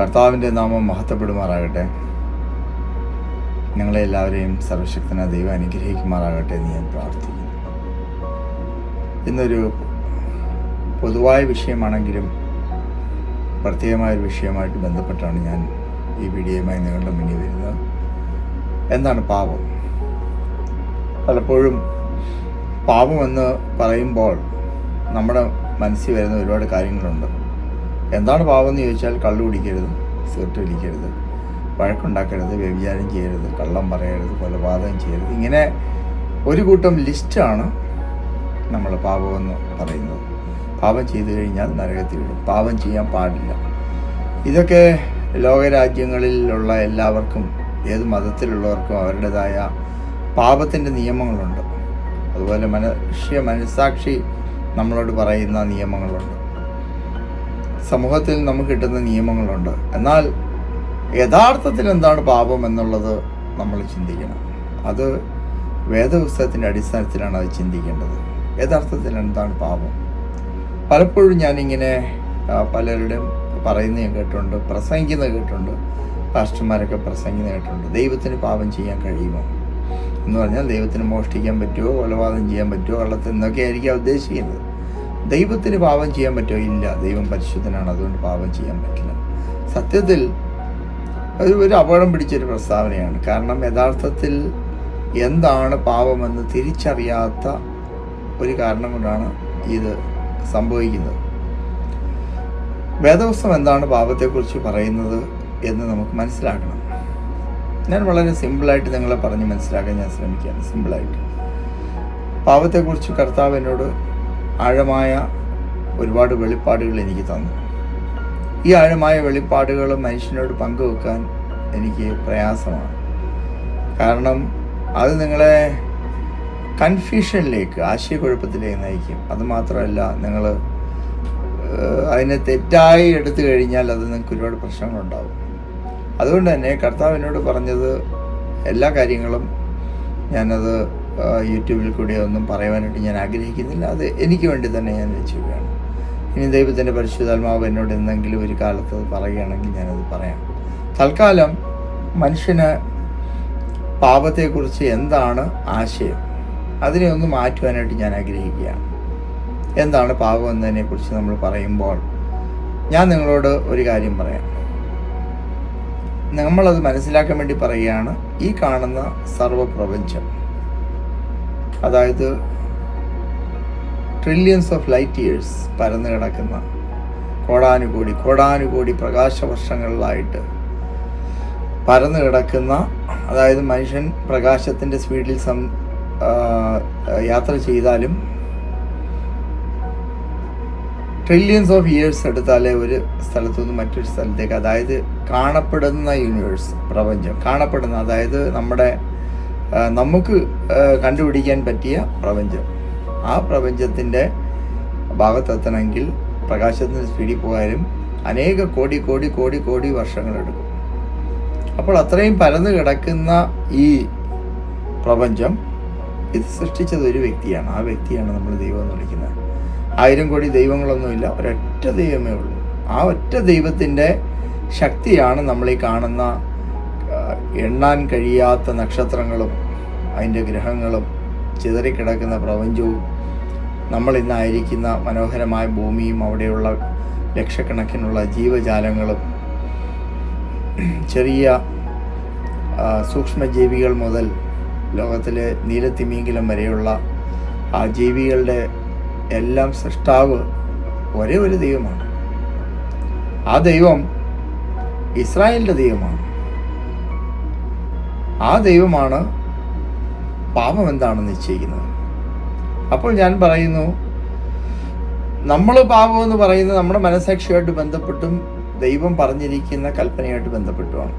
കർത്താവിന്റെ നാമം മഹത്വപ്പെടുമാറാകട്ടെ. ഞങ്ങളെ എല്ലാവരെയും സർവശക്തന ദൈവം അനുഗ്രഹിക്കുമാറാകട്ടെ എന്ന് ഞാൻ പ്രാർത്ഥിക്കുന്നു. ഇന്നൊരു പൊതുവായ വിഷയമാണെങ്കിലും പ്രത്യേകമായ ഒരു വിഷയമായിട്ട് ബന്ധപ്പെട്ടാണ് ഞാൻ ഈ വീഡിയോയുമായി നിങ്ങളുടെ മുന്നിൽ വരുന്നത്. എന്താണ് പാപം? പലപ്പോഴും പാപമെന്ന് പറയുമ്പോൾ നമ്മുടെ മനസ്സിൽ വരുന്ന ഒരുപാട് കാര്യങ്ങളുണ്ട്. എന്താണ് പാപം എന്ന് ചോദിച്ചാൽ കള്ളു കുടിക്കരുത് സിഗരറ്റ് വലിക്കരുത് വഴക്കുണ്ടാക്കരുത് വ്യഭിചാരം ചെയ്യരുത് കള്ളം പറയരുത് കൊലപാതകം ചെയ്യരുത്. ഇങ്ങനെ ഒരു കൂട്ടം ലിസ്റ്റാണ് നമ്മൾ പാപമെന്ന് പറയുന്നത്. പാപം ചെയ്തു കഴിഞ്ഞാൽ നരകത്തിൽ വിടും പാപം ചെയ്യാൻ പാടില്ല. ഇതൊക്കെ ലോകരാജ്യങ്ങളിലുള്ള എല്ലാവർക്കും ഏത് മതത്തിലുള്ളവർക്കും അവരുടേതായ പാപത്തിന്റെ നിയമങ്ങളുണ്ട്. അതുപോലെ മനുഷ്യ മനസാക്ഷി നമ്മളോട് പറയുന്ന നിയമങ്ങളുണ്ട്. സമൂഹത്തിൽ നമുക്ക് കിട്ടുന്ന നിയമങ്ങളുണ്ട്. എന്നാൽ യഥാർത്ഥത്തിൽ എന്താണ് പാപം എന്നുള്ളത് നമ്മൾ ചിന്തിക്കണം. അത് വേദപുസ്തകത്തിന്റെ അടിസ്ഥാനത്തിലാണ് അത് ചിന്തിക്കേണ്ടത്. യഥാർത്ഥത്തിൽ എന്താണ് പാപം? പലപ്പോഴും ഞാനിങ്ങനെ പലരുടെയും പറയുന്നത് ഞാൻ കേട്ടിട്ടുണ്ട് പ്രസംഗിക്കുന്നത് കേട്ടിട്ടുണ്ട് പാസ്റ്റർമാരൊക്കെ പ്രസംഗിക്കുന്നത് കേട്ടിട്ടുണ്ട്. ദൈവത്തിന് പാപം ചെയ്യാൻ കഴിയുമോ? എന്ന് പറഞ്ഞാൽ ദൈവത്തിന് മോഷ്ടിക്കാൻ പറ്റുമോ കൊലപാതകം ചെയ്യാൻ പറ്റുമോ കള്ളത്തിൽ നിന്നൊക്കെ ആയിരിക്കും ഉദ്ദേശിക്കുന്നത്. ദൈവത്തിന് പാപം ചെയ്യാൻ പറ്റുമോ? ഇല്ല. ദൈവം പരിശുദ്ധനാണ്. അതുകൊണ്ട് പാപം ചെയ്യാൻ പറ്റില്ല. സത്യത്തിൽ അത് ഒരു അപകടം പിടിച്ചൊരു പ്രസ്താവനയാണ്. കാരണം യഥാർത്ഥത്തിൽ എന്താണ് പാപമെന്ന് തിരിച്ചറിയാത്ത ഒരു കാരണം കൊണ്ടാണ് ഇത് സംഭവിക്കുന്നത്. വേദവസ്തം എന്താണ് പാപത്തെക്കുറിച്ച് പറയുന്നത് എന്ന് നമുക്ക് മനസ്സിലാക്കണം. ഞാൻ വളരെ സിമ്പിളായിട്ട് നിങ്ങളെ പറഞ്ഞ് മനസ്സിലാക്കാൻ ഞാൻ ശ്രമിക്കുകയാണ്. സിമ്പിളായിട്ട്. പാപത്തെക്കുറിച്ച് കർത്താവ് എന്നോട് ആഴമായ ഒരുപാട് വെളിപ്പാടുകൾ എനിക്ക് തന്നു. ഈ ആഴമായ വെളിപ്പാടുകൾ മനുഷ്യനോട് പങ്കുവെക്കാൻ എനിക്ക് പ്രയാസമാണ്. കാരണം അത് നിങ്ങളെ കൺഫ്യൂഷനിലേക്ക് ആശയക്കുഴപ്പത്തിലേക്ക് നയിക്കും. അതുമാത്രമല്ല നിങ്ങൾ അതിനെ തെറ്റായി എടുത്തു കഴിഞ്ഞാൽ അത് നിങ്ങൾക്ക് ഒരുപാട് പ്രശ്നങ്ങളുണ്ടാവും. അതുകൊണ്ട് തന്നെ കർത്താവിനോട് പറഞ്ഞത് എല്ലാ കാര്യങ്ങളും ഞാനത് യൂട്യൂബിൽ കൂടി ഒന്നും പറയുവാനായിട്ട് ഞാൻ ആഗ്രഹിക്കുന്നില്ല. അത് എനിക്ക് വേണ്ടി തന്നെ ഞാൻ വെച്ചുകയാണ് ഇനി ദൈവത്തിന്റെ പരിശുദ്ധാത്മാവ് എന്നോട് എന്തെങ്കിലും ഒരു കാലത്ത് അത് പറയുകയാണെങ്കിൽ ഞാനത് പറയാം. തൽക്കാലം മനുഷ്യന് പാപത്തെക്കുറിച്ച് എന്താണ് ആശയം? അതിനെ ഒന്ന് മാറ്റുവാനായിട്ട് ഞാൻ ആഗ്രഹിക്കുകയാണ്. എന്താണ് പാപം എന്നതിനെക്കുറിച്ച് നമ്മൾ പറയുമ്പോൾ ഞാൻ നിങ്ങളോട് ഒരു കാര്യം പറയാം. നമ്മളത് മനസ്സിലാക്കാൻ വേണ്ടി പറയുകയാണ് ഈ കാണുന്ന സർവപ്രപഞ്ചം അതായത് ട്രില്യൻസ് ഓഫ് ലൈറ്റ് ഇയേഴ്സ് പരന്നു കിടക്കുന്ന കോടാനുകോടി കോടാനുകോടി പ്രകാശവർഷങ്ങളിലായിട്ട് പരന്നു കിടക്കുന്ന അതായത് മനുഷ്യൻ പ്രകാശത്തിന്റെ സ്പീഡിൽ സം യാത്ര ചെയ്താലും ട്രില്യൻസ് ഓഫ് ഇയേഴ്സ് എടുത്താലേ ഒരു സ്ഥലത്തു നിന്ന് മറ്റൊരു സ്ഥലത്തേക്ക് അതായത് കാണപ്പെടുന്ന യൂണിവേഴ്സ് പ്രപഞ്ചം കാണപ്പെടുന്ന അതായത് നമ്മുടെ നമുക്ക് കണ്ടുപിടിക്കാൻ പറ്റിയ പ്രപഞ്ചം. ആ പ്രപഞ്ചത്തിന്റെ ഭാഗത്തെത്തണമെങ്കിൽ പ്രകാശത്തിന്റെ സ്പീഡിൽ പോയാലും അനേക കോടി കോടി കോടി കോടി വർഷങ്ങളെടുക്കും അപ്പോൾ അത്രയും പരന്നു കിടക്കുന്ന ഈ പ്രപഞ്ചം ഇത് സൃഷ്ടിച്ചത് ഒരു വ്യക്തിയാണ്. ആ വ്യക്തിയാണ് നമ്മൾ ദൈവം എന്ന് വിളിക്കുന്നത്. ആയിരം കോടി ദൈവങ്ങളൊന്നുമില്ല ഒരൊറ്റ ദൈവമേ ഉള്ളൂ. ആ ഒറ്റ ദൈവത്തിന്റെ ശക്തിയാണ് നമ്മൾ ഈ കാണുന്ന എണ്ണാൻ കഴിയാത്ത നക്ഷത്രങ്ങളും അതിന്റെ ഗ്രഹങ്ങളും ചിതറിക്കിടക്കുന്ന പ്രപഞ്ചവും നമ്മൾ ഇന്നായിരിക്കുന്ന മനോഹരമായ ഭൂമിയും അവിടെയുള്ള ലക്ഷക്കണക്കിനുള്ള ജീവജാലങ്ങളും ചെറിയ സൂക്ഷ്മജീവികൾ മുതൽ ലോകത്തിലെ നീലത്തിമീങ്കിലും വരെയുള്ള ആ ജീവികളുടെ എല്ലാം സൃഷ്ടാവ് ഒരേ ഒരു ദൈവമാണ്. ആ ദൈവം ഇസ്രായേലിന്റെ ദൈവമാണ്. ആ ദൈവമാണ് പാപം എന്താണെന്ന് നിശ്ചയിക്കുന്നത്. അപ്പോൾ ഞാൻ പറയുന്നു നമ്മൾ പാപം എന്ന് പറയുന്നത് നമ്മുടെ മനസാക്ഷിയുമായിട്ട് ബന്ധപ്പെട്ടും ദൈവം പറഞ്ഞിരിക്കുന്ന കൽപ്പനയായിട്ട് ബന്ധപ്പെട്ടുമാണ്.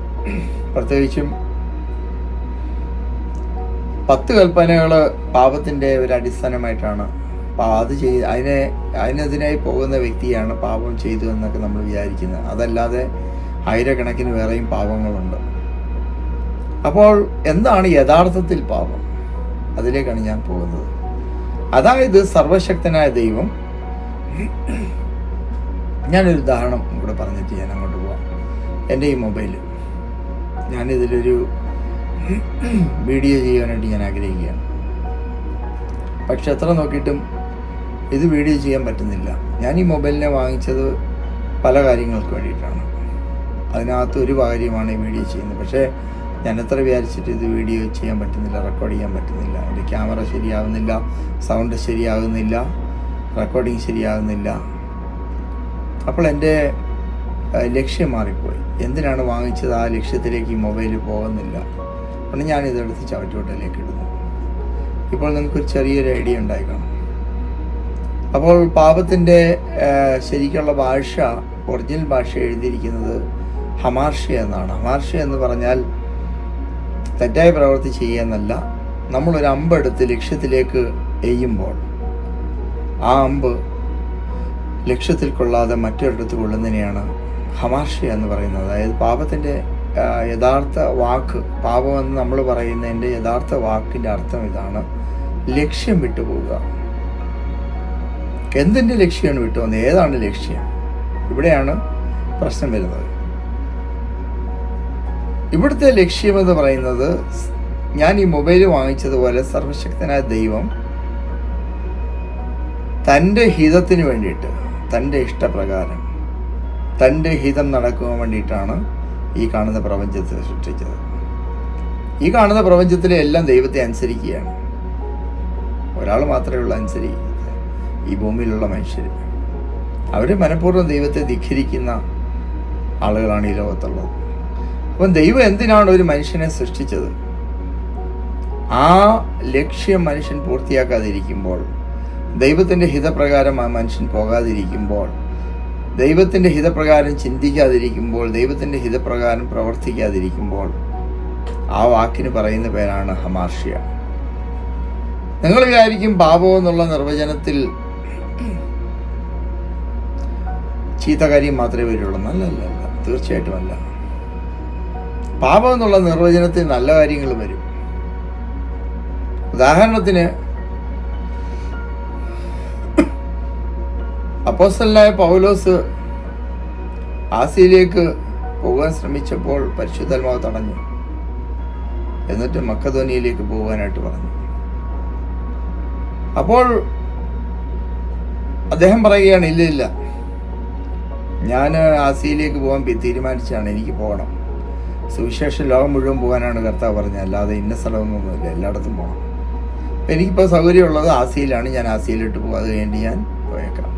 പ്രത്യേകിച്ചും പത്ത് കൽപ്പനകൾ പാപത്തിന്റെ ഒരു അടിസ്ഥാനമായിട്ടാണ്. അത് ചെയ്ത് അതിനെ അതിനെതിരായി പോകുന്ന വ്യക്തിയാണ് പാപം ചെയ്തു എന്നൊക്കെ നമ്മൾ വിചാരിക്കുന്നത്. അതല്ലാതെ ആയിരക്കണക്കിന് വേറെയും പാപങ്ങളുണ്ട്. അപ്പോൾ എന്താണ് യഥാർത്ഥത്തിൽ പാപം? അതിലേക്കാണ് ഞാൻ പോകുന്നത്. അതായത് സർവശക്തനായ ദൈവം ഞാനൊരു ഉദാഹരണം ഇവിടെ പറഞ്ഞിട്ട് ഞാൻ അങ്ങോട്ട് പോവാം. എന്റെ ഈ മൊബൈൽ ഞാനിതിലൊരു വീഡിയോ ചെയ്യാനായിട്ട് ഞാൻ ആഗ്രഹിക്കുകയാണ്. പക്ഷെ എത്ര നോക്കിയിട്ടും ഇത് വീഡിയോ ചെയ്യാൻ പറ്റുന്നില്ല. ഞാൻ ഈ മൊബൈലിനെ വാങ്ങിച്ചത് പല കാര്യങ്ങൾക്ക് വേണ്ടിയിട്ടാണ്. അതിനകത്ത് ഒരു കാര്യമാണ് ഈ വീഡിയോ ചെയ്യുന്നത്. പക്ഷേ ഞാൻ എത്ര വിചാരിച്ചിട്ട് ഇത് വീഡിയോ ചെയ്യാൻ പറ്റുന്നില്ല റെക്കോർഡ് ചെയ്യാൻ പറ്റുന്നില്ല. എന്റെ ക്യാമറ ശരിയാകുന്നില്ല സൗണ്ട് ശരിയാകുന്നില്ല റെക്കോർഡിങ് ശരിയാകുന്നില്ല അപ്പോൾ എന്റെ ലക്ഷ്യം മാറിപ്പോയി. എന്തിനാണ് വാങ്ങിച്ചത്? ആ ലക്ഷ്യത്തിലേക്ക് ഈ മൊബൈൽ പോകുന്നില്ല. അതുകൊണ്ട് ഞാനിതെടുത്ത് ചവറ്റുകൊട്ടയിലേക്ക് ഇടുന്നു. ഇപ്പോൾ നിങ്ങൾക്കൊരു ചെറിയൊരു ഐഡിയ ഉണ്ടായിക്കാണും അപ്പോൾ പാപത്തിന്റെ ശരിക്കുള്ള ഭാഷ ഒറിജിനൽ ഭാഷ എഴുതിയിരിക്കുന്നത് ഹമാർഷ എന്നാണ്. ഹമാർഷ എന്ന് പറഞ്ഞാൽ തെറ്റായ പ്രവൃത്തി ചെയ്യുന്നല്ല നമ്മളൊരു അമ്പെടുത്ത് ലക്ഷ്യത്തിലേക്ക് എയ്യുമ്പോൾ ആ അമ്പ് ലക്ഷ്യത്തിൽ കൊള്ളാതെ മറ്റൊരിടത്ത് കൊള്ളുന്നതിനെയാണ് ഹമാർഷ എന്ന് പറയുന്നത്. അതായത് പാപത്തിന്റെ യഥാർത്ഥ വാക്ക് പാപമെന്ന് നമ്മൾ പറയുന്നതിന്റെ യഥാർത്ഥ വാക്കിന്റെ അർത്ഥം ഇതാണ് ലക്ഷ്യം വിട്ടുപോവുക. എന്തിന്റെ ലക്ഷ്യമാണ് വിട്ടുപോകുന്നത്? ഏതാണ് ലക്ഷ്യം? ഇവിടെയാണ് പ്രശ്നം വരുന്നത്. ഇവിടുത്തെ ലക്ഷ്യമെന്ന് പറയുന്നത് ഞാൻ ഈ മൊബൈൽ വാങ്ങിച്ചതുപോലെ സർവശക്തനായ ദൈവം തന്റെ ഹിതത്തിന് വേണ്ടിയിട്ട് തന്റെ ഇഷ്ടപ്രകാരം തന്റെ ഹിതം നടക്കുവാൻ വേണ്ടിയിട്ടാണ് ഈ കാണുന്ന പ്രപഞ്ചത്തെ സൃഷ്ടിച്ചത്. ഈ കാണുന്ന പ്രപഞ്ചത്തിലെ എല്ലാം ദൈവത്തെ അനുസരിക്കുകയാണ്. ഒരാൾ മാത്രമേ ഉള്ളൂ അനുസരിക്കുന്നത്. ഈ ഭൂമിയിലുള്ള മനുഷ്യർ. അവർ മനഃപൂർവം ദൈവത്തെ ധിഖരിക്കുന്ന ആളുകളാണ് ഈ ലോകത്തുള്ളത്. അപ്പം ദൈവം എന്തിനാണ് ഒരു മനുഷ്യനെ സൃഷ്ടിച്ചത്? ആ ലക്ഷ്യം മനുഷ്യൻ പൂർത്തിയാക്കാതിരിക്കുമ്പോൾ ദൈവത്തിന്റെ ഹിതപ്രകാരം ആ മനുഷ്യൻ പോകാതിരിക്കുമ്പോൾ ദൈവത്തിന്റെ ഹിതപ്രകാരം ചിന്തിക്കാതിരിക്കുമ്പോൾ ദൈവത്തിന്റെ ഹിതപ്രകാരം പ്രവർത്തിക്കാതിരിക്കുമ്പോൾ ആ വാക്കിന് പറയുന്ന പേരാണ് ഹമാർഷ്യ. നിങ്ങൾ വിചാരിക്കും പാപം എന്നുള്ള നിർവചനത്തിൽ ചീത്ത കാര്യം മാത്രമേ വരുള്ളൂ. നല്ലല്ല തീർച്ചയായിട്ടും അല്ല. പാപം എന്നുള്ള നിർവചനത്തിൽ നല്ല കാര്യങ്ങൾ വരും. ഉദാഹരണത്തിന് അപ്പോസ്റ്റലായ പൗലോസ് ആസിയിലേക്ക് പോകാൻ ശ്രമിച്ചപ്പോൾ പരിശുദ്ധാത്മാവ് തടഞ്ഞു. എന്നിട്ട് മക്കധോനിയിലേക്ക് പോകാനായിട്ട് പറഞ്ഞു. അപ്പോൾ അദ്ദേഹം പറയുകയാണ് ഇല്ല ഇല്ല. ഞാൻ ആസിയിലേക്ക് പോകാൻ തീരുമാനിച്ചാണ് എനിക്ക് പോകണം. സുവിശേഷം ലോകം മുഴുവൻ പോകാനാണ് കർത്താവ് പറഞ്ഞത്. അല്ലാതെ ഇന്ന സ്ഥലമൊന്നുമില്ല. എല്ലായിടത്തും പോകണം എനിക്കിപ്പോൾ സൗകര്യമുള്ളത് ആസിയിലാണ് ഞാൻ ആസിയിലിട്ട് പോകും. കഴിഞ്ഞ് ഞാൻ പോയേക്കാം.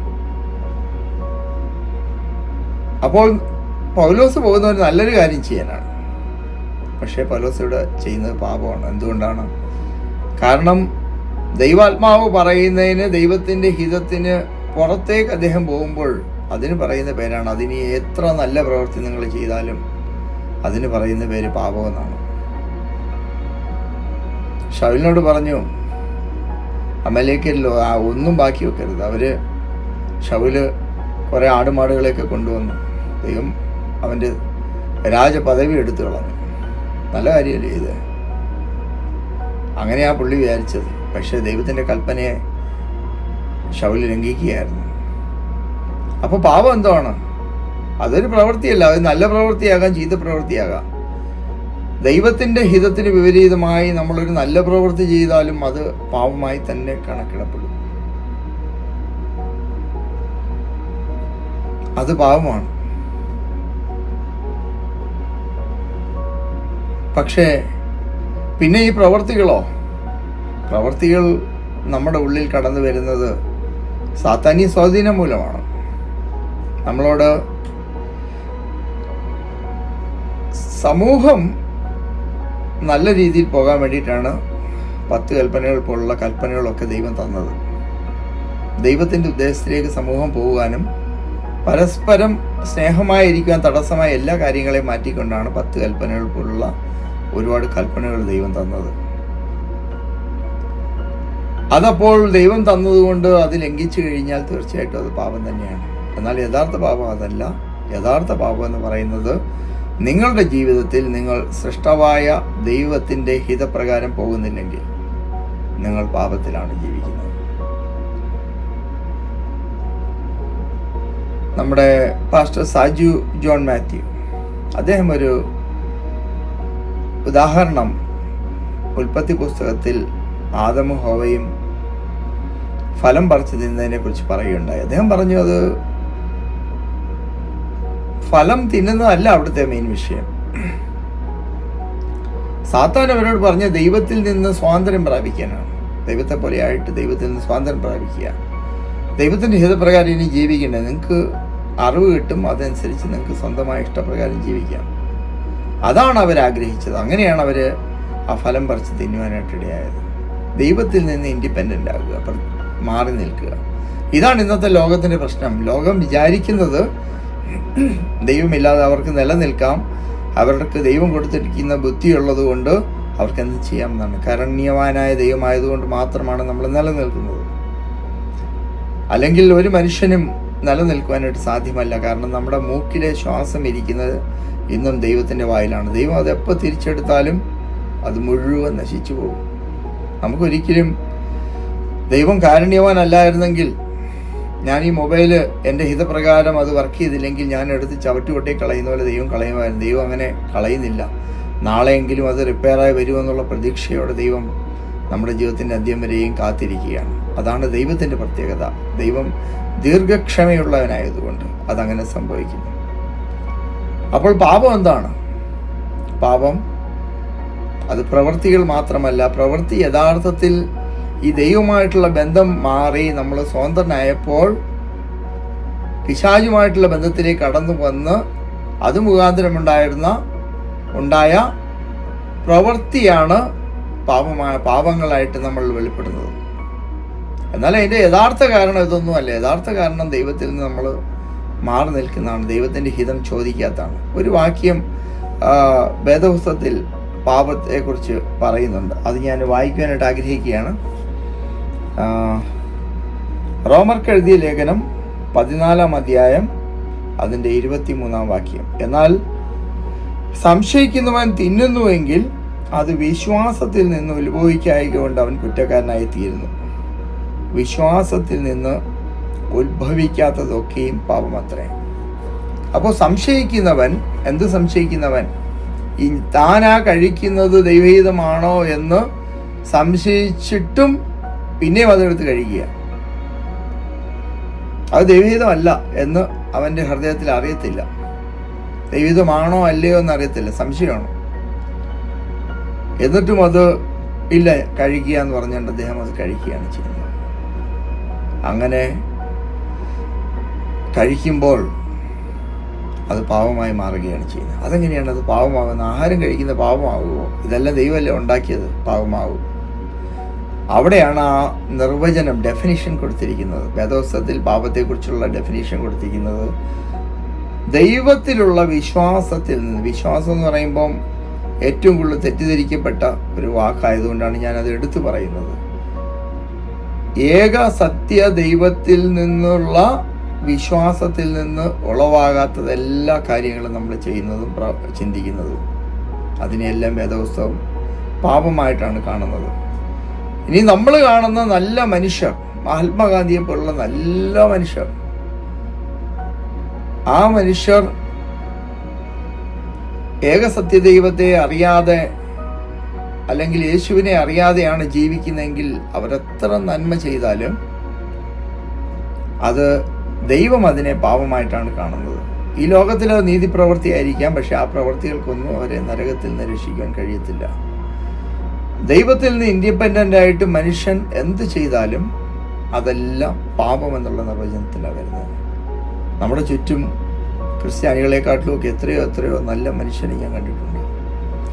അപ്പോൾ പൗലോസ് പോകുന്ന ഒരു നല്ലൊരു കാര്യം ചെയ്യാനാണ്. പക്ഷേ പൗലോസ് ഇവിടെ ചെയ്യുന്നത് പാപമാണ്. എന്തുകൊണ്ടാണ്? കാരണം ദൈവാത്മാവ് പറയുന്നതിന് ദൈവത്തിന്റെ ഹിതത്തിന് പുറത്തേക്ക് അദ്ദേഹം പോകുമ്പോൾ അതിന് പറയുന്ന പേരാണ്. അതിന് എത്ര നല്ല പ്രവൃത്തി നിങ്ങൾ ചെയ്താലും അതിന് പറയുന്ന പേര് പാപമെന്നാണ് ഷൗലിനോട് പറഞ്ഞു അമലേക്കല്ലോ ആ ഒന്നും ബാക്കി വെക്കരുത്. അവർ ഷൗൽ കുറെ ആടുമാടുകളെയൊക്കെ കൊണ്ടുവന്നു. ദൈവം അവന്റെ രാജപദവി എടുത്തു കളഞ്ഞു. നല്ല കാര്യമല്ലേ ഇത്? അങ്ങനെയാ പുള്ളി വിചാരിച്ചത്. പക്ഷെ ദൈവത്തിന്റെ കൽപ്പനയെ ഷൗൽ ലംഘിക്കുകയായിരുന്നു. അപ്പോൾ പാപം എന്താണ് അതൊരു പ്രവൃത്തിയല്ല അത് നല്ല പ്രവൃത്തിയാകാം ചീത്ത പ്രവൃത്തിയാകാം. ദൈവത്തിന്റെ ഹിതത്തിന് വിപരീതമായി നമ്മളൊരു നല്ല പ്രവൃത്തി ചെയ്താലും അത് പാപമായി തന്നെ കണക്കിടപ്പെടും. അത് പാപമാണ്. പക്ഷേ പിന്നെ ഈ പ്രവർത്തികളോ പ്രവർത്തികൾ നമ്മുടെ ഉള്ളിൽ കടന്നു വരുന്നത് സാത്താനി സ്വാധീനം മൂലമാണ്. നമ്മളോട് സമൂഹം നല്ല രീതിയിൽ പോകാൻ വേണ്ടിയിട്ടാണ് പത്ത് കൽപ്പനകൾ പോലുള്ള കൽപ്പനകളൊക്കെ ദൈവം തന്നത്. ദൈവത്തിന്റെ ഉദ്ദേശത്തിലേക്ക് സമൂഹം പോകാനും പരസ്പരം സ്നേഹമായിരിക്കാൻ തടസ്സമായ എല്ലാ കാര്യങ്ങളെയും മാറ്റിക്കൊണ്ടാണ് പത്ത് കൽപ്പനകൾ പോലുള്ള ഒരുപാട് കൽപ്പനകൾ ദൈവം തന്നത്. അതപ്പോൾ ദൈവം തന്നതുകൊണ്ട് അത് ലംഘിച്ചു കഴിഞ്ഞാൽ തീർച്ചയായിട്ടും അത് പാപം തന്നെയാണ്. എന്നാൽ യഥാർത്ഥ പാപം അതല്ല. യഥാർത്ഥ പാപം എന്ന് പറയുന്നത് നിങ്ങളുടെ ജീവിതത്തിൽ നിങ്ങൾ സൃഷ്ടവായ ദൈവത്തിന്റെ ഹിതപ്രകാരം പോകുന്നില്ലെങ്കിൽ നിങ്ങൾ പാപത്തിലാണ് ജീവിക്കുന്നത്. നമ്മുടെ പാസ്റ്റർ സാജു ജോൺ മാത്യു അദ്ദേഹം ഒരു ഉദാഹരണം ഉൽപ്പത്തി പുസ്തകത്തിൽ ആദമും ഹോവയും ഫലം പറിച്ചു തിന്നതിനെ കുറിച്ച് പറയുകയുണ്ടായി. അദ്ദേഹം പറഞ്ഞു അത് ഫലം തിന്നുന്നതല്ല അവിടുത്തെ മെയിൻ വിഷയം. സാത്താൻ അവരോട് പറഞ്ഞ ദൈവത്തിൽ നിന്ന് സ്വാതന്ത്ര്യം പ്രാപിക്കാനാണ്. ദൈവത്തെ പോലെ ആയിട്ട് ദൈവത്തിൽ നിന്ന് സ്വാതന്ത്ര്യം പ്രാപിക്കുക. ദൈവത്തിന്റെ ഹിതപ്രകാരം ഇനി ജീവിക്കണ്ടേ? നിങ്ങൾക്ക് അറിവ് കിട്ടും അതനുസരിച്ച് നിങ്ങൾക്ക് സ്വന്തമായ ഇഷ്ടപ്രകാരം ജീവിക്കാം. അതാണ് അവർ ആഗ്രഹിച്ചത്. അങ്ങനെയാണ് അവർ ആ ഫലം പറിച്ച് തിന്നുവാനായിട്ട് ഇടയായത്. ദൈവത്തിൽ നിന്ന് ഇൻഡിപെൻഡന്റ് ആകുക മാറി നിൽക്കുക. ഇതാണ് ഇന്നത്തെ ലോകത്തിന്റെ പ്രശ്നം. ലോകം വിചാരിക്കുന്നത് ദൈവമില്ലാതെ അവർക്ക് നിലനിൽക്കാം. അവർക്ക് ദൈവം കൊടുത്തിരിക്കുന്ന ബുദ്ധിയുള്ളത് കൊണ്ട് അവർക്ക് എന്ത് ചെയ്യാമെന്നാണ്. കരണ്യവാനായ ദൈവമായതുകൊണ്ട് മാത്രമാണ് നമ്മൾ നിലനിൽക്കുന്നത്. അല്ലെങ്കിൽ ഒരു മനുഷ്യനും നിലനിൽക്കുവാനായിട്ട് സാധ്യമല്ല. കാരണം നമ്മുടെ മൂക്കിലെ ശ്വാസം ഇരിക്കുന്നത് ഇന്നും ദൈവത്തിന്റെ വായിലാണ്. ദൈവം അത് എപ്പോൾ തിരിച്ചെടുത്താലും അത് മുഴുവൻ നശിച്ചു പോകും. നമുക്കൊരിക്കലും ദൈവം കാരുണ്യവാനല്ലായിരുന്നെങ്കിൽ ഞാൻ ഈ മൊബൈൽ എന്റെ ഹിതപ്രകാരം അത് വർക്ക് ചെയ്തില്ലെങ്കിൽ ഞാൻ എടുത്ത് ചവിട്ടി കൊട്ടി കളയുന്ന പോലെ ദൈവം കളയുമായിരുന്നു. ദൈവം അങ്ങനെ കളയുന്നില്ല. നാളെയെങ്കിലും അത് റിപ്പയറായി വരുമെന്നുള്ള പ്രതീക്ഷയോടെ ദൈവം നമ്മുടെ ജീവിതത്തിന്റെ അന്ത്യം വരെയും കാത്തിരിക്കുകയാണ്. അതാണ് ദൈവത്തിന്റെ പ്രത്യേകത. ദൈവം ദീർഘക്ഷമയുള്ളവനായതുകൊണ്ട് അതങ്ങനെ സംഭവിക്കുന്നു. അപ്പോൾ പാപം എന്താണ്? പാപം അത് പ്രവൃത്തികൾ മാത്രമല്ല പ്രവൃത്തി യഥാർത്ഥത്തിൽ ഈ ദൈവമായിട്ടുള്ള ബന്ധം മാറി നമ്മൾ സ്വതന്ത്രനായപ്പോൾ പിശാചുമായിട്ടുള്ള ബന്ധത്തിലേക്ക് കടന്നു വന്ന് അത് മുഖാന്തരമുണ്ടായിരുന്ന ഉണ്ടായ പ്രവൃത്തിയാണ് പാപമായ പാപങ്ങളായിട്ട് നമ്മൾ വെളിപ്പെടുന്നത്. എന്നാൽ അതിന്റെ യഥാർത്ഥ കാരണം ഇതൊന്നും അല്ല യഥാർത്ഥ കാരണം ദൈവത്തിൽ നിന്ന് നമ്മൾ മാറി നിൽക്കുന്നതാണ്. ദൈവത്തിന്റെ ഹിതം ചോദിക്കാത്തതാണ്. ഒരു വാക്യം വേദപുസ്തകത്തിൽ പാപത്തെക്കുറിച്ച് പറയുന്നുണ്ട്. അത് ഞാൻ വായിക്കുവാനായിട്ട് ആഗ്രഹിക്കുകയാണ്. റോമർക്ക് എഴുതിയ ലേഖനം പതിനാലാം അധ്യായം അതിന്റെ ഇരുപത്തിമൂന്നാം വാക്യം. എന്നാൽ സംശയിക്കുന്നവൻ തിന്നുന്നുവെങ്കിൽ അത് വിശ്വാസത്തിൽ നിന്ന് ഉത്ഭവിക്കായകൊണ്ട് അവൻ കുറ്റക്കാരനായി തീരുന്നു വിശ്വാസത്തിൽ നിന്ന് ഉത്ഭവിക്കാത്തതൊക്കെയും പാപമത്രേ. അപ്പോൾ സംശയിക്കുന്നവൻ എന്ത് സംശയിക്കുന്നവൻ? ഈ താനാ കഴിക്കുന്നത് ദൈവഹിതമാണോ എന്ന് സംശയിച്ചിട്ടും പിന്നെയും അതെടുത്ത് കഴിക്കുക. അത് ദൈവഹിതമല്ല എന്ന് അവന്റെ ഹൃദയത്തിൽ അറിയത്തില്ല. ദൈവഹിതമാണോ അല്ലയോ എന്ന് അറിയത്തില്ല. സംശയമാണ്? എന്നിട്ടും അത് ഇല്ല കഴിക്കുക എന്ന് പറഞ്ഞുകൊണ്ട് അദ്ദേഹം അത് കഴിക്കുകയാണ് ചെയ്യുന്നത്. അങ്ങനെ കഴിക്കുമ്പോൾ അത് പാവമായി മാറുകയാണ് ചെയ്യുന്നത്. അതെങ്ങനെയാണ് അത് പാവമാകുന്നത് ആഹാരം കഴിക്കുന്ന പാവമാകുമോ ഇതെല്ലാം ദൈവമല്ലേ ഉണ്ടാക്കിയത്? പാവമാകും അവിടെയാണ് ആ നിർവചനം ഡെഫിനിഷൻ കൊടുത്തിരിക്കുന്നത്. വേദോസ്തത്തിൽ പാപത്തെക്കുറിച്ചുള്ള ഡെഫിനിഷൻ കൊടുത്തിരിക്കുന്നത്. ദൈവത്തിലുള്ള വിശ്വാസത്തിൽ നിന്ന് വിശ്വാസം എന്ന് പറയുമ്പം ഏറ്റവും കൂടുതൽ തെറ്റിദ്ധരിക്കപ്പെട്ട ഒരു വാക്കായതുകൊണ്ടാണ് ഞാൻ അത് എടുത്തു പറയുന്നത്. ഏക സത്യ ദൈവത്തിൽ നിന്നുള്ള വിശ്വാസത്തിൽ നിന്ന് ഉളവാകാത്തത് എല്ലാ കാര്യങ്ങളും നമ്മൾ ചെയ്യുന്നതും ചിന്തിക്കുന്നതും. അതിനെയെല്ലാം വേദപുസ്തകം പാപമായിട്ടാണ് കാണുന്നത്. ഇനി നമ്മൾ കാണുന്ന നല്ല മനുഷ്യർ മഹാത്മാഗാന്ധിയെ പോലുള്ള നല്ല മനുഷ്യർ. ആ മനുഷ്യർ ഏക സത്യദൈവത്തെ അറിയാതെ അല്ലെങ്കിൽ യേശുവിനെ അറിയാതെയാണ് ജീവിക്കുന്നതെങ്കിൽ അവരെത്ര നന്മ ചെയ്താലും അത് ദൈവം അതിനെ പാപമായിട്ടാണ് കാണുന്നത്. ഈ ലോകത്തിലെ നീതി പ്രവൃത്തിയായിരിക്കാം പക്ഷെ ആ പ്രവൃത്തികൾക്കൊന്നും അവരെ നരകത്തിൽ നിന്ന് രക്ഷിക്കാൻ കഴിയത്തില്ല. ദൈവത്തിൽ നിന്ന് ഇൻഡിപെൻഡന്റ് ആയിട്ട് മനുഷ്യൻ എന്ത് ചെയ്താലും അതെല്ലാം പാപം എന്നുള്ള നിർവചനത്തിലാണ് വരുന്നത്. നമ്മുടെ ചുറ്റും ക്രിസ്ത്യാനികളെക്കാട്ടിലും ഒക്കെ എത്രയോ എത്രയോ നല്ല മനുഷ്യനെ ഞാൻ കണ്ടിട്ടുണ്ട്.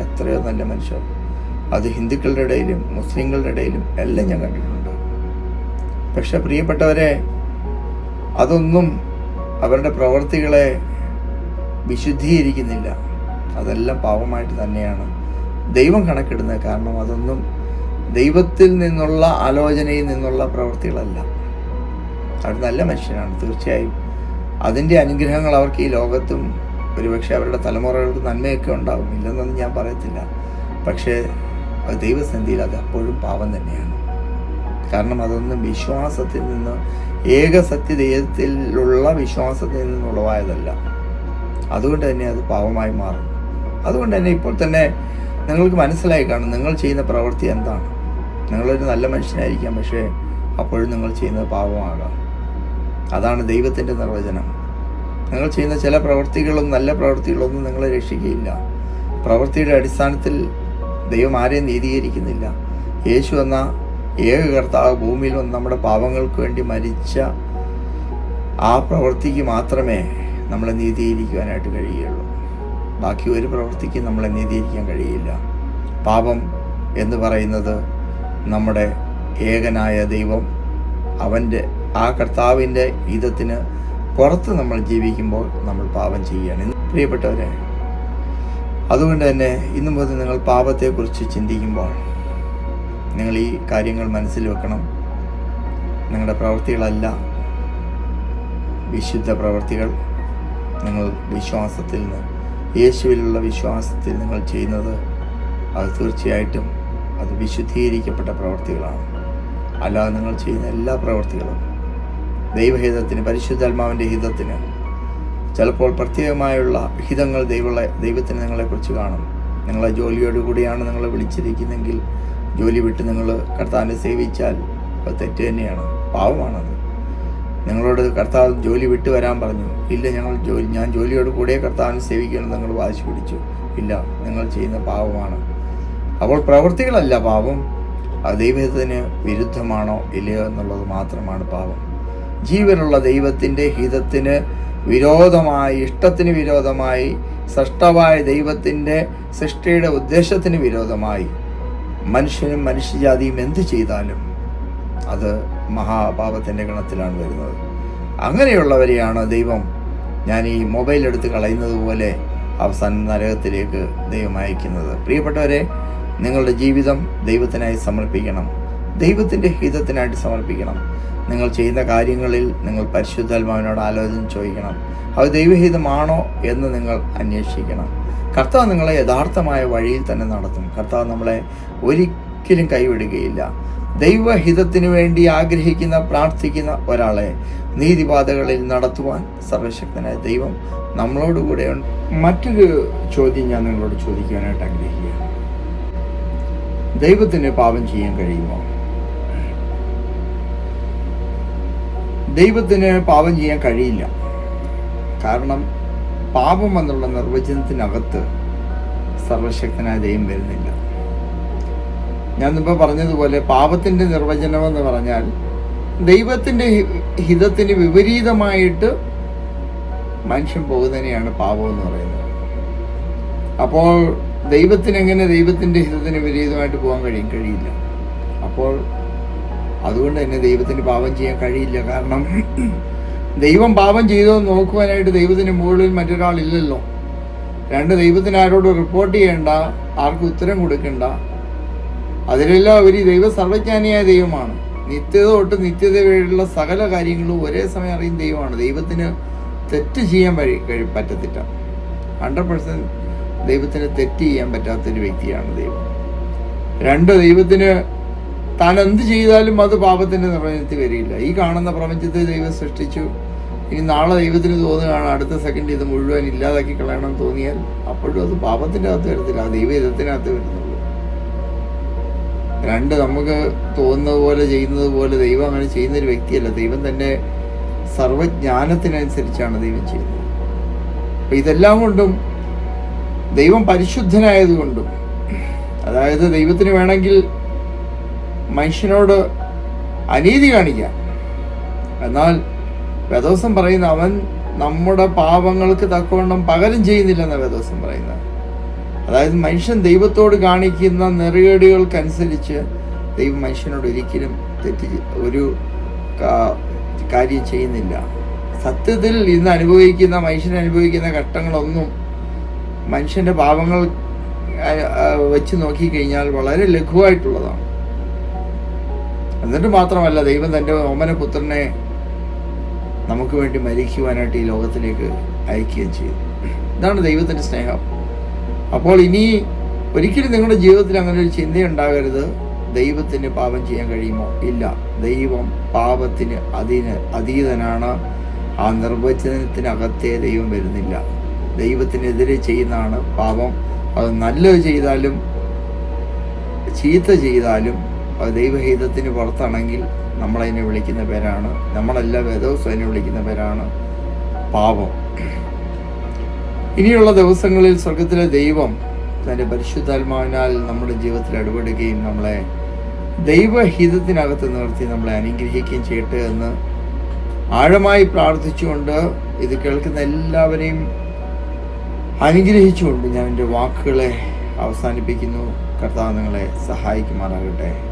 എത്രയോ നല്ല മനുഷ്യർ. അത് ഹിന്ദുക്കളുടെ ഇടയിലും മുസ്ലിങ്ങളുടെ ഇടയിലും എല്ലാം ഞാൻ കണ്ടിട്ടുണ്ട്. പക്ഷെ പ്രിയപ്പെട്ടവരെ അതൊന്നും അവരുടെ പ്രവർത്തികളെ വിശുദ്ധീകരിക്കുന്നില്ല. അതെല്ലാം പാപമായിട്ട് തന്നെയാണ്. ദൈവം കണക്കിടുന്നത് കാരണം അതൊന്നും ദൈവത്തിൽ നിന്നുള്ള ആലോചനയിൽ നിന്നുള്ള പ്രവൃത്തികളല്ല. അവർ നല്ല മനുഷ്യനാണ് തീർച്ചയായും അതിന്റെ അനുഗ്രഹങ്ങൾ അവർക്ക് ഈ ലോകത്തും ഒരുപക്ഷെ അവരുടെ തലമുറകൾക്ക് നന്മയൊക്കെ ഉണ്ടാകും ഇല്ലെന്നൊന്നും ഞാൻ പറയത്തില്ല. പക്ഷേ അത് ദൈവസന്ധിയിൽ അത് അപ്പോഴും പാപം തന്നെയാണ്. കാരണം അതൊന്നും വിശ്വാസത്തിൽ നിന്ന് ഏക സത്യദൈവത്തിലുള്ള വിശ്വാസത്തിൽ നിന്നുളവായതല്ല അതുകൊണ്ട് തന്നെ അത് പാപമായി മാറും അതുകൊണ്ട് തന്നെ ഇപ്പോൾ തന്നെ നിങ്ങൾക്ക് മനസ്സിലായി കാണും നിങ്ങൾ ചെയ്യുന്ന പ്രവൃത്തി എന്താണ്. നിങ്ങളൊരു നല്ല മനുഷ്യനായിരിക്കാം പക്ഷേ അപ്പോഴും നിങ്ങൾ ചെയ്യുന്നത് പാപമാകാം. അതാണ് ദൈവത്തിന്റെ നിർവചനം. നിങ്ങൾ ചെയ്യുന്ന ചില പ്രവൃത്തികളും നല്ല പ്രവൃത്തികളൊന്നും നിങ്ങളെ രക്ഷിക്കുകയില്ല. പ്രവൃത്തിയുടെ അടിസ്ഥാനത്തിൽ ദൈവം ആരെയും നീതീകരിക്കുന്നില്ല. യേശു എന്ന ഏക കർത്താവ് ഭൂമിയിൽ വന്ന് നമ്മുടെ പാപങ്ങൾക്ക് വേണ്ടി മരിച്ച ആ പ്രവൃത്തിക്ക് മാത്രമേ നമ്മളെ നീതീകരിക്കുവാനായിട്ട് കഴിയുകയുള്ളൂ. ബാക്കി ഒരു പ്രവൃത്തിക്ക് നമ്മളെ നീതീകരിക്കാൻ കഴിയില്ല. പാപം എന്ന് പറയുന്നത് നമ്മുടെ ഏകനായ ദൈവം അവന്റെ ആ കർത്താവിന്റെ ഹിതത്തിന് പുറത്ത് നമ്മൾ ജീവിക്കുമ്പോൾ നമ്മൾ പാപം ചെയ്യുകയാണ്. പ്രിയപ്പെട്ടവരെ അതുകൊണ്ട് തന്നെ ഇന്നു മുതൽ നിങ്ങൾ പാപത്തെക്കുറിച്ച് ചിന്തിക്കുമ്പോൾ നിങ്ങൾ ഈ കാര്യങ്ങൾ മനസ്സിൽ വെക്കണം. നിങ്ങളുടെ പ്രവൃത്തികളല്ല വിശുദ്ധ പ്രവൃത്തികൾ. നിങ്ങൾ വിശ്വാസത്തിൽ നിന്ന് യേശുവിലുള്ള വിശ്വാസത്തിൽ നിങ്ങൾ ചെയ്യുന്നത് അത് തീർച്ചയായിട്ടും അത് വിശുദ്ധീകരിക്കപ്പെട്ട പ്രവർത്തികളാണ്. അല്ലാതെ നിങ്ങൾ ചെയ്യുന്ന എല്ലാ പ്രവർത്തികളും ദൈവഹിതത്തിന് പരിശുദ്ധാത്മാവിന്റെ ഹിതത്തിന് ചിലപ്പോൾ പ്രത്യേകമായുള്ള ഹിതങ്ങൾ ദൈവളെ ദൈവത്തിന് നിങ്ങളെക്കുറിച്ച് കാണും. നിങ്ങളെ ജോലിയോടുകൂടിയാണ് നിങ്ങളെ വിളിച്ചിരിക്കുന്നെങ്കിൽ ജോലി വിട്ട് നിങ്ങൾ കർത്താവിനെ സേവിച്ചാൽ അത് തെറ്റ് തന്നെയാണ് പാവമാണത് നിങ്ങളോട് കർത്താവ് ജോലി വിട്ടു വരാൻ പറഞ്ഞു. ഇല്ല ഞങ്ങൾ ജോലി ഞാൻ ജോലിയോട് കൂടെ കർത്താവിനെ സേവിക്കണം നിങ്ങൾ വാശി പിടിച്ചു. ഇല്ല നിങ്ങൾ ചെയ്യുന്ന പാവമാണ് അപ്പോൾ പ്രവൃത്തികളല്ല പാപം. ദൈവത്തിന് വിരുദ്ധമാണോ ഇല്ലയോ എന്നുള്ളത് മാത്രമാണ് പാപം. ജീവനുള്ള ദൈവത്തിന്റെ ഹിതത്തിന് വിരോധമായി ഇഷ്ടത്തിന് വിരോധമായി സൃഷ്ടവായ ദൈവത്തിന്റെ സൃഷ്ടിയുടെ ഉദ്ദേശത്തിന് വിരോധമായി മനുഷ്യനും മനുഷ്യജാതിയും എന്ത് ചെയ്താലും അത് മഹാപാപത്തിന്റെ ഗണത്തിലാണ് വരുന്നത്. അങ്ങനെയുള്ളവരെയാണ് ദൈവം ഞാൻ ഈ മൊബൈൽ എടുത്ത് കളയുന്നത് പോലെ അവസാനം നരകത്തിലേക്ക് ദൈവം അയക്കുന്നത്. പ്രിയപ്പെട്ടവരെ നിങ്ങളുടെ ജീവിതം ദൈവത്തിനായി സമർപ്പിക്കണം. ദൈവത്തിന്റെ ഹിതത്തിനായിട്ട് സമർപ്പിക്കണം. നിങ്ങൾ ചെയ്യുന്ന കാര്യങ്ങളിൽ നിങ്ങൾ പരിശുദ്ധാത്മാവിനോട് ആലോചന ചോദിക്കണം. അത് ദൈവഹിതമാണോ എന്ന് നിങ്ങൾ അന്വേഷിക്കണം. കർത്താവ് നിങ്ങളെ യഥാർത്ഥമായ വഴിയിൽ തന്നെ നടത്തും. കർത്താവ് നമ്മളെ ഒരിക്കലും കൈവിടുകയില്ല. ദൈവഹിതത്തിനു വേണ്ടി ആഗ്രഹിക്കുന്ന പ്രാർത്ഥിക്കുന്ന ഒരാളെ നീതിപാതകളിൽ നടത്തുവാൻ സർവശക്തനായ ദൈവം നമ്മളോടുകൂടെ ഉണ്ട്. മറ്റൊരു ചോദ്യം ഞാൻ നിങ്ങളോട് ചോദിക്കുവാനായിട്ട് ആഗ്രഹിക്കുകയാണ്. ദൈവത്തിന് പാപം ചെയ്യാൻ കഴിയുമോ? ദൈവത്തിന് പാപം ചെയ്യാൻ കഴിയില്ല. കാരണം പാപം എന്നുള്ള നിർവചനത്തിനകത്ത് സർവശക്തനായ ദൈവം വരുന്നില്ല. ഞാൻ പറഞ്ഞതുപോലെ പാപത്തിന്റെ നിർവചനം എന്ന് പറഞ്ഞാൽ ദൈവത്തിന്റെ ഹിതത്തിന് വിപരീതമായിട്ട് മനുഷ്യൻ പോകുന്നതിനെയാണ് പാപം എന്ന് പറയുന്നത്. അപ്പോൾ ദൈവത്തിന് എങ്ങനെ ദൈവത്തിന്റെ ഹിതത്തിന് വിപരീതമായിട്ട് പോകാൻ കഴിയും കഴിയില്ല. അപ്പോൾ അതുകൊണ്ട് തന്നെ ദൈവത്തിന് പാപം ചെയ്യാൻ കഴിയില്ല. കാരണം ദൈവം പാപം ചെയ്തോ നോക്കുവാനായിട്ട് ദൈവത്തിന് മുകളിൽ മറ്റൊരാളില്ലല്ലോ. രണ്ട് ദൈവത്തിന് ആരോട് റിപ്പോർട്ട് ചെയ്യേണ്ട ആർക്കും ഉത്തരം കൊടുക്കണ്ട അതിലെല്ലാം ഒരു ദൈവ സർവജ്ഞാനിയായ ദൈവമാണ്. നിത്യത തൊട്ട് നിത്യത വരെയുള്ള സകല കാര്യങ്ങളും ഒരേ സമയം അറിയുന്ന ദൈവമാണ്. ദൈവത്തിന് തെറ്റ് ചെയ്യാൻ വഴി കഴി പറ്റത്തില്ല. ഹൺഡ്രഡ് പെർസെന്റ് ദൈവത്തിന് തെറ്റ് ചെയ്യാൻ പറ്റാത്തൊരു വ്യക്തിയാണ് ദൈവം. രണ്ട് ദൈവത്തിന് താൻ എന്ത് ചെയ്താലും അത് പാപത്തിന്റെ പ്രപഞ്ചത്തിൽ വരില്ല. ഈ കാണുന്ന പ്രപഞ്ചത്തെ ദൈവം സൃഷ്ടിച്ചു. ഇനി നാളെ ദൈവത്തിന് തോന്നുകയാണ് അടുത്ത സെക്കൻഡ് ഇത് മുഴുവൻ ഇല്ലാതാക്കി കളയണം തോന്നിയാൽ അപ്പോഴും അത് പാപത്തിന്റെ അകത്ത് വരത്തില്ല. ആ ദൈവഹിതത്തിനകത്ത് വരുന്നുള്ളൂ രണ്ട് നമുക്ക് തോന്നുന്നത് പോലെ ചെയ്യുന്നത് പോലെ ദൈവം അങ്ങനെ ചെയ്യുന്ന ഒരു വ്യക്തിയല്ല. ദൈവം തന്നെ സർവജ്ഞാനത്തിനനുസരിച്ചാണ് ദൈവം ചെയ്യുന്നത്. അപ്പം ഇതെല്ലാം കൊണ്ടും ദൈവം പരിശുദ്ധനായതുകൊണ്ടും അതായത് ദൈവത്തിന് വേണമെങ്കിൽ മനുഷ്യനോട് അനീതി കാണിക്കാം. എന്നാൽ വേദോസം പറയുന്ന അവൻ നമ്മുടെ പാപങ്ങൾക്ക് തക്കവണ്ണം പകരം ചെയ്യുന്നില്ലെന്ന വേദോസം പറയുന്നത്. അതായത് മനുഷ്യൻ ദൈവത്തോട് കാണിക്കുന്ന നെറുകേടുകൾക്കനുസരിച്ച് ദൈവം മനുഷ്യനോട് ഒരിക്കലും തെറ്റി ഒരു കാര്യം ചെയ്യുന്നില്ല. സത്യത്തിൽ ഇന്ന് അനുഭവിക്കുന്ന മനുഷ്യൻ അനുഭവിക്കുന്ന ഘട്ടങ്ങളൊന്നും മനുഷ്യന്റെ പാപങ്ങൾ വെച്ച് നോക്കിക്കഴിഞ്ഞാൽ വളരെ ലഘുവായിട്ടുള്ളതാണ്. എന്നിട്ട് മാത്രമല്ല ദൈവം തന്റെ ഓമനപുത്രനെ നമുക്ക് വേണ്ടി മരിക്കുവാനായിട്ട് ഈ ലോകത്തിലേക്ക് അയക്കുകയും ചെയ്തു. ഇതാണ് ദൈവത്തിന്റെ സ്നേഹം. അപ്പോൾ ഇനി ഒരിക്കലും നിങ്ങളുടെ ജീവിതത്തിൽ അങ്ങനെ ഒരു ചിന്തയുണ്ടാകരുത്. ദൈവത്തിന് പാപം ചെയ്യാൻ കഴിയുമോ? ഇല്ല. ദൈവം പാപത്തിന് അതിന് അതീതനാണ്. ആ നിർവചനത്തിനകത്തെ ദൈവം വരുന്നില്ല. ദൈവത്തിനെതിരെ ചെയ്യുന്നതാണ് പാപം. അത് നല്ലത് ചെയ്താലും ചീത്ത ചെയ്താലും അത് ദൈവഹിതത്തിന് പുറത്താണെങ്കിൽ നമ്മളതിനെ വിളിക്കുന്ന പേരാണ്. നമ്മളെല്ലാ വേദോസ് അതിനെ വിളിക്കുന്ന പേരാണ് പാപം. ഇനിയുള്ള ദിവസങ്ങളിൽ സ്വർഗത്തിലെ ദൈവം തന്റെ പരിശുദ്ധാത്മാവിനാൽ നമ്മുടെ ജീവിതത്തിൽ ഇടപെടുകയും നമ്മളെ ദൈവഹിതത്തിനകത്ത് നിർത്തി നമ്മളെ അനുഗ്രഹിക്കുകയും ചെയ്യട്ടെ എന്ന് ആഴമായി പ്രാർത്ഥിച്ചുകൊണ്ട് ഇത് കേൾക്കുന്ന എല്ലാവരെയും അനുഗ്രഹിച്ചുകൊണ്ട് ഞാൻ എന്റെ വാക്കുകളെ അവസാനിപ്പിക്കുന്നു. കർത്താവ് നിങ്ങളെ സഹായിക്കുമാറാകട്ടെ.